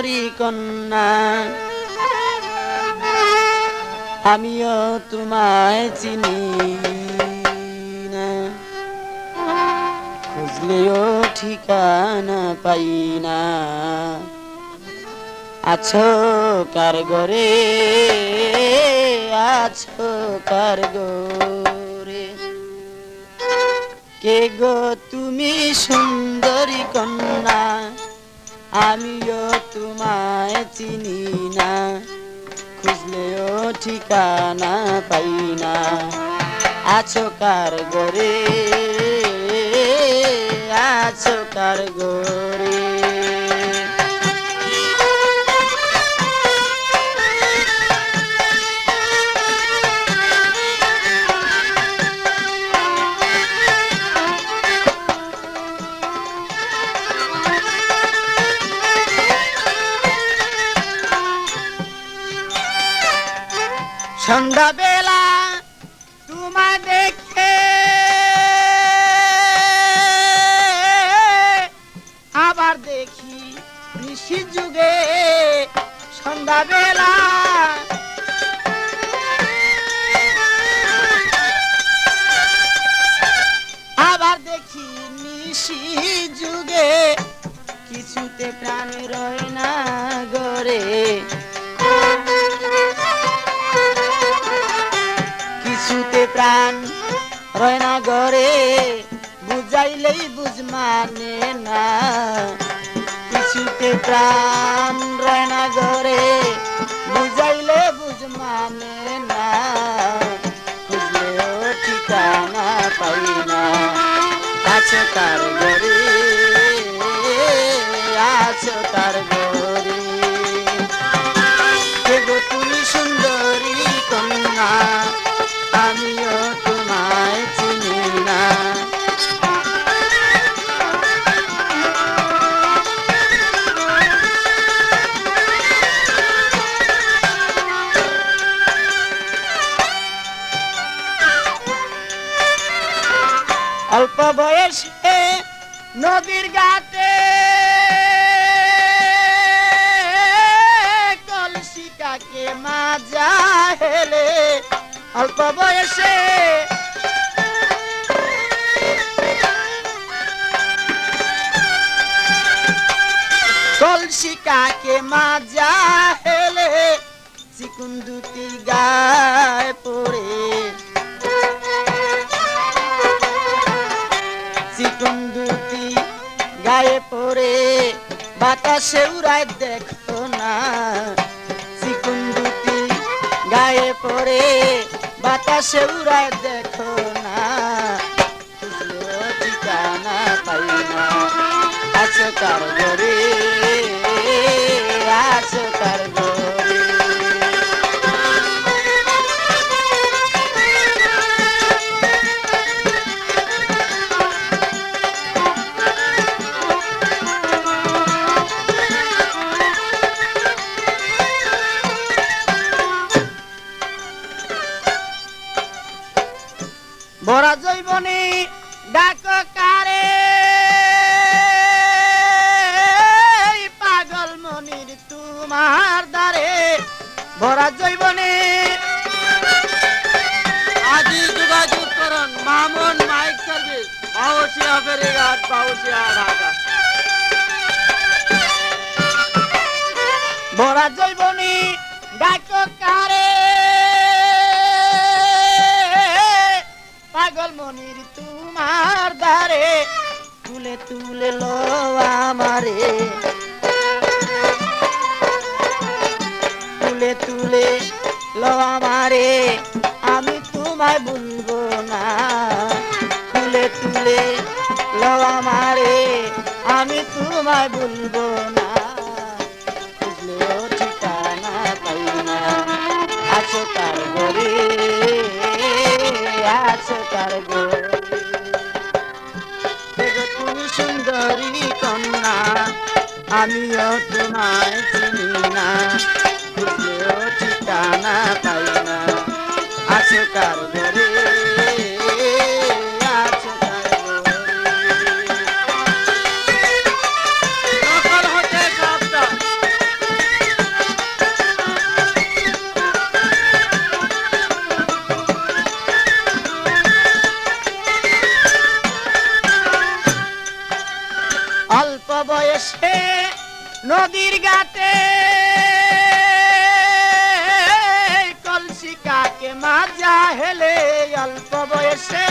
সুন্দরী কন্যা, আমিও তোমায় চিনি না। খুঁজলেও ঠিকানা পাই না। আছো কার গরে আছো কার গরে কে গো তুমি সুন্দরী কন্যা? আমিও তোমায় চিনি না খুঁজলেও ঠিকানা পাই না। আছো কার গরে আছো কার গরে সন্ধ্যাবেলা তোমায় দেখে আবার দেখি ঋষি যুগে সন্ধ্যাবেলা। আবার দেখি নিশি যুগে কিছুতে প্রাণ রয় না গরে কিছুতে প্রাণ। রয় না গরে বুঝাইলেই বুঝ মানে না। কিছুতে প্রাণ রয় না গরে বুঝাইলে বুঝ মানে না। খুঁজলেও ঠিকানা পাই না। আছো তার গরে আছো তার গরে বয়সে নদীর ঘাটে। কলসিকাকে মাজা হেলে, অল্প বয়সে। কলসিকাকে মাজা হেলে, চিকুন দুটি গায়ে পড়ে বাতাসে দেখতো দেখো না। চিকন গায়ে পড়ে বাতাসে উড়ায় দেখো না। ঠিকানা পাই না। কার ঘরে, আছো কার ঘরে? জৈবনে ডাক কারে। পাগল মনির তোমার দ্বারে ভরা জৈবনে। আজি যোগাযোগ করুন, মামুন মাইক সার্ভিস বাউসিয়া ফেরিঘাট, বাউসিয়া ঢাকা। ভরা জৈবনে ডাক কারে। পাগল মনির তোমার দ্বারে, তুলে তুলে লো আমারে। তুলে তুলে লো আমারে, আমি তোমায় ভুলবো না। তুলে তুলে লো আমারে, আমি তোমায় ভুলবো না। আছো তার সুন্দরী কন্যা আমিও তোমায় চিনি। বয়সে নদীর গাতে কলসি কাকে মাজা হেলে অল্প বয়সে